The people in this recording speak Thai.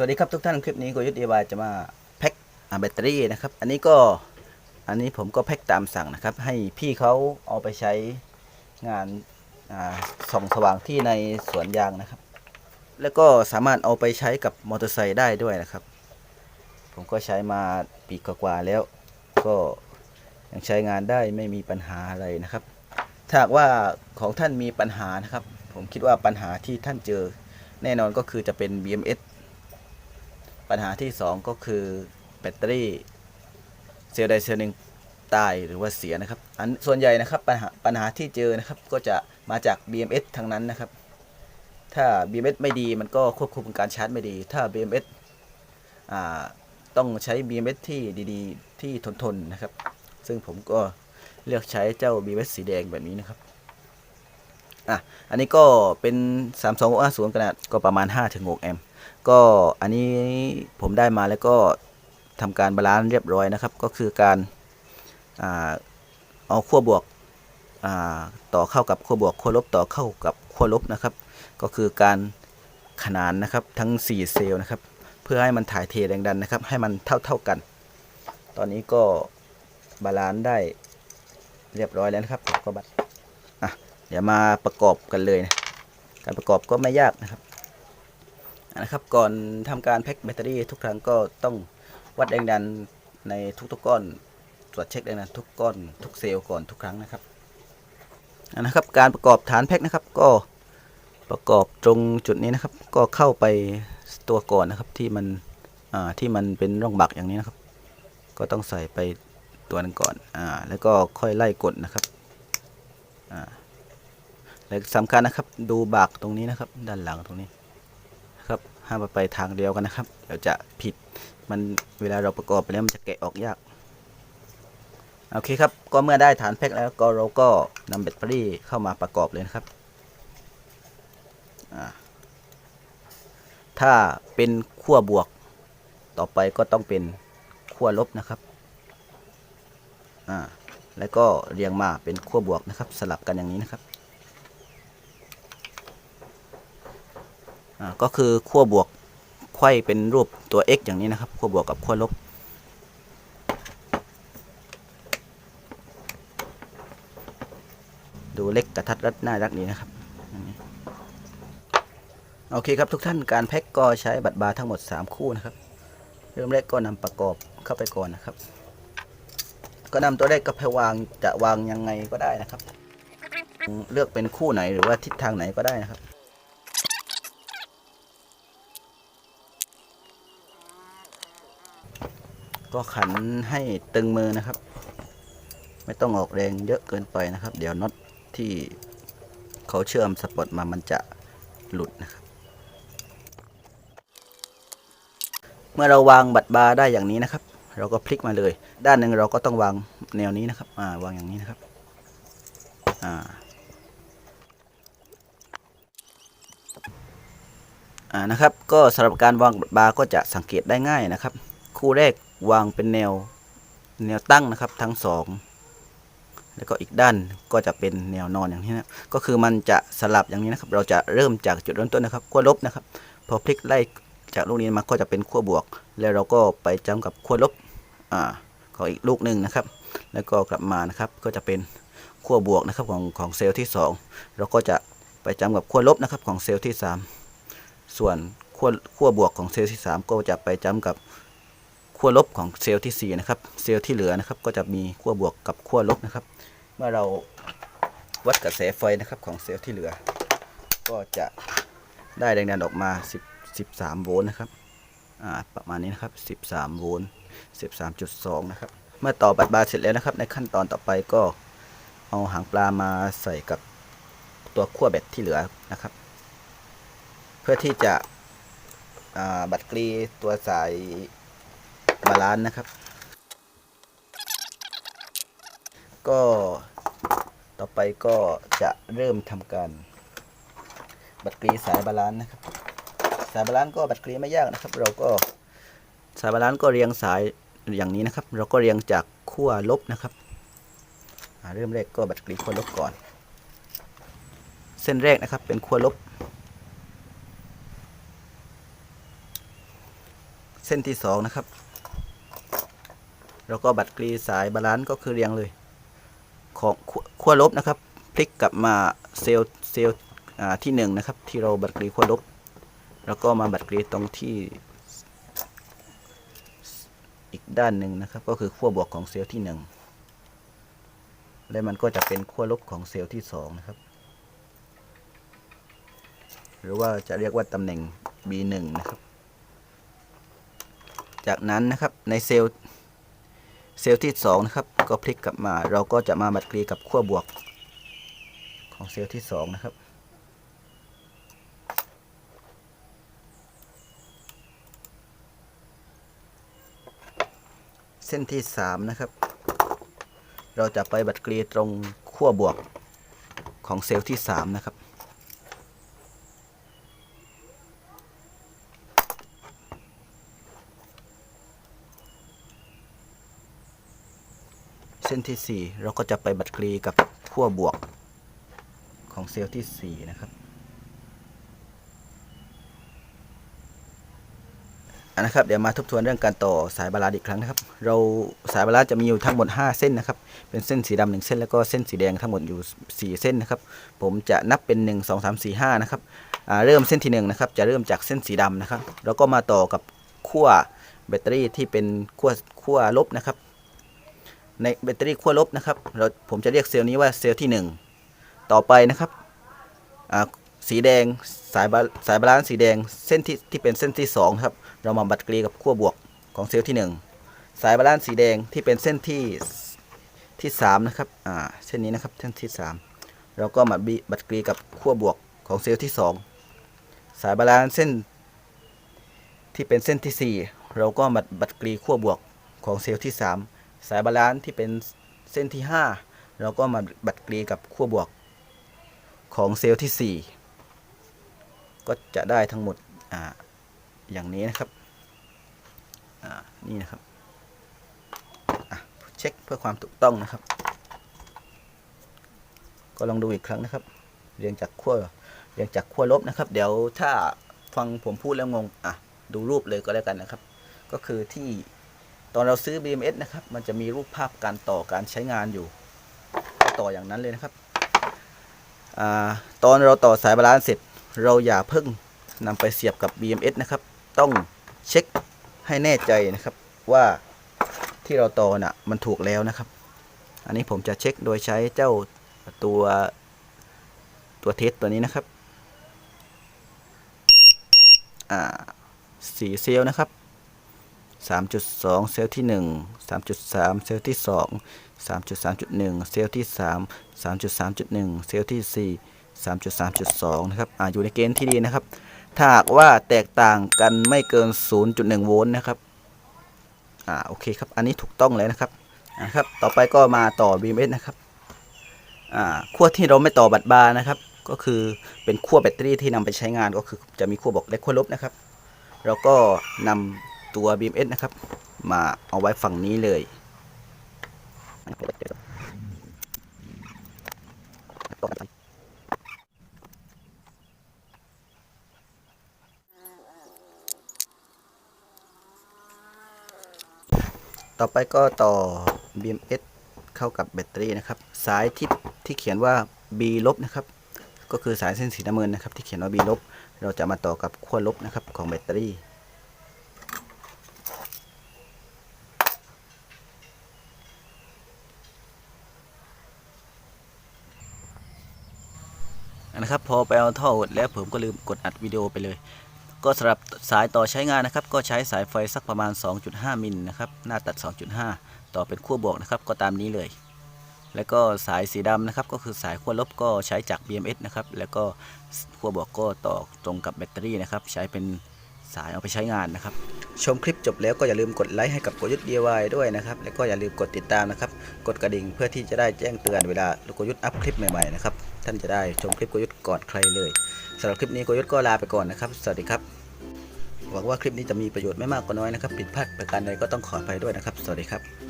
สวัสดีครับทุกท่านคลิปนี้โกยุทธเอวาจะมาแพ็คแบตเตอรี่นะครับ อันนี้ก็อันนี้ผมก็แพ็คตามสั่งนะครับ ให้พี่เขาเอาไปใช้งานส่องสว่างที่ในสวนยางนะครับ แล้วก็สามารถเอาไปใช้กับมอเตอร์ไซค์ได้ด้วยนะครับ ผมก็ใช้มาปีกว่าแล้ว ก็ยังใช้งานได้ไม่มีปัญหาอะไรนะครับ ถ้าว่าของท่านมีปัญหานะครับ ผมคิดว่าปัญหาที่ท่านเจอแน่นอนก็คือจะเป็น BMS ปัญหาที่ 2 ก็คือแบตเตอรี่เซลล์ใดเซลล์หนึ่งตายหรือว่าเสียนะครับอันส่วนใหญ่นะครับปัญหาปัญหาที่เจอนะครับก็จะมาจาก BMS ทั้งนั้นนะครับ ถ้า BMS ไม่ดีมันก็ควบคุมการชาร์จไม่ดี ถ้า BMS อ่าต้องใช้ BMS ที่ดีๆ ที่ทนๆนะครับ ซึ่งผมก็เลือกใช้เจ้า BMS สีแดงแบบนี้นะครับอะอันนี้ก็เป็น 3 2 5 0ขนาดก็ประมาณ 5-6 แอมป์ ก็อันนี้ผมได้มาแล้วก็ทำการบาลานซ์เรียบร้อยนะครับ ก็คือการอาเอาขั้วบวกต่อเข้ากับขั้วบวกขั้วลบต่อเข้ากับขั้วลบนะครับ ก็คือการขนานนะครับทั้ง 4 เซลล์นะครับ เพื่อให้มันถ่ายเทแรงดันนะครับ ให้มันเท่าเท่ากัน ตอนนี้ก็บาลานซ์ได้เรียบร้อยแล้วนะครับก็บัดเดี๋ยวมาประกอบกันเลยนะการประกอบก็ไม่ยากนะครับ นะครับ ก่อนทำการแพ็คแบตเตอรี่ทุกครั้งก็ต้องวัดแรงดันในทุกๆก้อนตรวจเช็คแรงดันทุกก้อนทุกเซลล์ก่อนทุกครั้งนะครับอันนะครับ การประกอบฐานแพ็คนะครับ ก็ประกอบตรงจุดนี้นะครับ ก็เข้าไปตัวก่อนนะครับที่มันอ่าที่มันเป็นร่องบักอย่างนี้นะครับ ก็ต้องใส่ไปตัวนึงก่อนอ่าแล้วก็ค่อยไล่กดนะครับอ่าและสำคัญนะครับดูบักตรงนี้นะครับ ด้านหลังตรงนี้ ห้ามไปทางเดียวกันนะครับ เดี๋ยวจะผิดมันเวลาเราประกอบไปแล้วมันจะแกะออกยาก โอเคครับ ก็เมื่อได้ฐานแพ็คแล้วก็เราก็นำแบตเตอรี่เข้ามาประกอบเลยนะครับ ถ้าเป็นขั้วบวก ต่อไปก็ต้องเป็นขั้วลบนะครับ แล้วก็เรียงมาเป็นขั้วบวกนะครับ สลับกันอย่างนี้นะครับ อ่า ก็คือขั้วบวกไขว้เป็นรูปตัว x อย่างนี้นะครับขั้วบวกกับขั้วลบดูเล็กกระทัดรัดน่ารักดีนะครับโอเคครับทุกท่านการแพ็กก็ใช้บัตรบาร์ทั้งหมด 3 คู่นะครับ เริ่มแรกก็นำประกอบเข้าไปก่อนนะครับ ก็นำตัวแรกก็ไปวางจะวางยังไงก็ได้นะครับ เลือกเป็นคู่ไหนหรือว่าทิศทางไหนก็ได้นะครับ ก็ขันให้ตึงมือนะครับ ไม่ต้องออกแรงเยอะเกินไปนะครับ เดี๋ยวน็อตที่เขาเชื่อมสปอตมามันจะหลุดนะครับ เมื่อเราวางบัตรบาร์ได้อย่างนี้นะครับ เราก็พลิกมาเลย ด้านหนึ่งเราก็ต้องวางแนวนี้นะครับอ่าวางอย่างนี้นะครับอ่าอ่านะครับ ก็สำหรับการวางบัตรบาร์ก็จะสังเกตได้ง่ายนะครับ คู่แรก วางเป็นแนวแนวตั้งนะครับทั้งสองแล้วก็อีกด้านก็จะเป็นแนวนอนอย่างนี้นะก็คือมันจะสลับอย่างนี้นะครับ เราจะเริ่มจากจุดเริ่มต้นนะครับขั้วลบนะครับ พอพลิกไล่จากลูกนี้มาก็จะเป็นขั้วบวก แล้วเราก็ไปจำกับขั้วลบอ่าของอีกลูกหนึ่งนะครับ แล้วก็กลับมานะครับก็จะเป็นขั้วบวกนะครับของของเซลล์ที่ 2 เราก็จะไปจำกับขั้วลบนะครับของเซลล์ที่ 3 ส่วนขั้วขั้วบวกของเซลล์ที่ 3 ก็จะไปจำกับ ขั้วลบของเซลล์ที่ 4 นะครับ เซลล์ที่เหลือนะครับ ก็จะมีขั้วบวกกับขั้วลบนะครับ เมื่อเราวัดกระแสไฟนะครับของเซลล์ที่เหลือ ก็จะได้แรงดันออกมา 10 13 โวลต์นะครับอ่าประมาณนี้นะครับ 13 โวลต์ 13.2 นะครับ เมื่อต่อบัตรบาร์เสร็จแล้วนะครับ ในขั้นตอนต่อไปก็เอาหางปลามาใส่กับตัวขั้วแบตที่เหลือนะครับ เพื่อที่จะบัตรกรีตัวสาย บาลานซ์นะครับ ก็ต่อไปก็จะเริ่มทำการบัตรกรีสายบาลานซ์นะครับ สายบาลานซ์ก็บัตรกรีไม่ยากนะครับ เราก็สายบาลานซ์ก็เรียงสายอย่างนี้นะครับ เราก็เรียงจากขั้วลบนะครับเริ่มแรกก็บัตรกรีขั้วลบก่อน เส้นแรกนะครับเป็นขั้วลบ เส้นที่สองนะครับ แล้วก็บัตรกรีสายบาลานซ์ก็คือเรียงเลย ของขั้วลบนะครับ พลิกกลับมาเซลล์เซลล์ที่หนึ่งนะครับ ที่เราบัตรกรีขั้วลบ แล้วก็มาบัตรกรีตรงที่อีกด้านหนึ่งนะครับ ก็คือขั้วบวกของเซลล์ที่หนึ่งและมันก็จะเป็นขั้วลบของเซลล์ที่สองนะครับ หรือว่าจะเรียกว่าตำแหน่ง B1 นะครับ จากนั้นนะครับในเซลล์ เซลล์ที่2นะครับก็พลิกกลับมา เราก็จะมาบัดกรีกับขั้วบวกของเซลล์ที่2นะครับเส้นที่ 3 นะครับ เราจะไปบัดกรีตรงขั้วบวกของเซลล์ที่ 3 นะครับ เส้นที่ 4 เราก็จะไปบัดกรีกับขั้วบวกของเซลล์ที่ 4 นะครับอันนะครับเดี๋ยวมาทบทวนเรื่องการต่อสายบาลานซ์อีกครั้งนะครับ เราสายบาลานซ์จะมีอยู่ทั้งหมด 5 เส้นนะครับ เป็นเส้นสีดำหนึ่งเส้นแล้วก็เส้นสีแดงทั้งหมดอยู่ 4 เส้นนะครับ ผมจะนับเป็น 1 2 3 4 5 นะครับเริ่มเส้นที่1นะครับจะเริ่มจากเส้นสีดำนะครับ แล้วก็มาต่อกับขั้วแบตเตอรี่ที่เป็นขั้วขั้วลบนะครับ ในแบตเตอรี่ขั้วลบนะครับ เราผมจะเรียกเซลล์นี้ว่าเซลล์ที่ 1 ต่อไปนะครับสีแดงสายสายบาลานซ์สีแดงเส้นที่ที่เป็นเส้นที่2ครับเรามาบัดกรีกับขั้วบวกของเซลล์ที่ 1 สายบาลานซ์สีแดงที่เป็นเส้นที่ที่3นะครับอ่าเส้นนี้นะครับเส้นที่ 3 เราก็มาบีบัดกรีกับขั้วบวกของเซลล์ที่ 2 สายบาลานซ์เส้นที่เป็นเส้นที่ 4 เราก็มาบัดกรีขั้วบวกของเซลล์ที่ 3 สายบาลานซ์ที่เป็นเส้นที่ 5 เราก็มาบัดกรีกับขั้วบวกของเซลล์ที่ 4 ก็จะได้ทั้งหมดออย่างนี้นะครับนี่นะครับเช็คเพื่อความถูกต้องนะครับ ก็ลองดูอีกครั้งนะครับ เรียงจากขั้วเรียงจากขั้วลบนะครับ เดี๋ยวถ้าฟังผมพูดแล้วงงอะดูรูปเลยก็แล้วกันนะครับ ก็คือที่ ตอนเราซื้อ BMS นะครับ มันจะมีรูปภาพการต่อการใช้งานอยู่ ต่ออย่างนั้นเลยนะครับอตอนเราต่อสายบาลานซ์เสร็จ เราอย่าเพิ่งนำไปเสียบกับ BMS นะครับ ต้องเช็คให้แน่ใจนะครับว่าที่เราต่อน่ะมันถูกแล้วนะครับ อันนี้ผมจะเช็คโดยใช้เจ้าตัวตัวเทสตัวนี้นะครับ อ่าสีเซลนะครับ 3.2 เซลล์ที่ 1 3.3 เซลล์ที่ 2 3.3.1 เซลล์ที่ 3 3.3.1 เซลล์ที่ 4 3.3.2 นะครับอ่าอยู่ในเกณฑ์ที่ดีนะครับ ถ้าหากว่าแตกต่างกันไม่เกิน 0.1 โวลต์นะครับ อ่า โอเคครับ อันนี้ถูกต้องเลยนะครับอ่าครับ ต่อไปก็มาต่อ BMS นะครับ อ่าขั้วที่เราไม่ต่อบัตรบาร์นะครับ ก็คือเป็นขั้วแบตเตอรี่ที่นำไปใช้งานก็คือจะมีขั้วบวกและขั้วลบนะครับเราก็นำ ตัว BMS นะครับ มาเอาไว้ฝั่งนี้เลยต่อไปก็ต่อ BMS เข้ากับแบตเตอรี่นะครับ สายที่ที่เขียนว่า B ลบนะครับ ก็คือสายเส้นสีน้ำเงินนะครับ ที่เขียนว่า B ลบ เราจะมาต่อกับขั้วลบนะครับของแบตเตอรี่ นะครับ พอไปเอาท่ออดแล้วผมก็ลืมกดอัดวิดีโอไปเลย ก็สำหรับสายต่อใช้งานนะครับ ก็ใช้สายไฟสักประมาณ 2.5 มิลนะครับหน้าตัด 2.5 ต่อเป็นขั้วบวกนะครับ ก็ตามนี้เลย แล้วก็สายสีดำนะครับ ก็คือสายขั้วลบก็ใช้จาก BMS นะครับ แล้วก็ขั้วบวกก็ต่อตรงกับแบตเตอรี่นะครับ ใช้เป็นสายเอาไปใช้งานนะครับ ชมคลิปจบแล้วก็อย่าลืมกดไลค์ให้กับกยุทธ์ DIY ด้วยนะครับ แล้วก็อย่าลืมกดติดตามนะครับ กดกระดิ่งเพื่อที่จะได้แจ้งเตือนเวลากยุทธ์อัพคลิปใหม่ๆนะครับ ท่านจะได้ชมคลิปกยุทธ์ก่อนใครเลยสำหรับคลิปนี้กยุทธ์ก็ลาไปก่อนนะครับ สวัสดีครับ หวังว่าคลิปนี้จะมีประโยชน์ไม่มากก็น้อยนะครับ ผิดพลาดประการใดก็ต้องขออภัยด้วยนะครับ สวัสดีครับ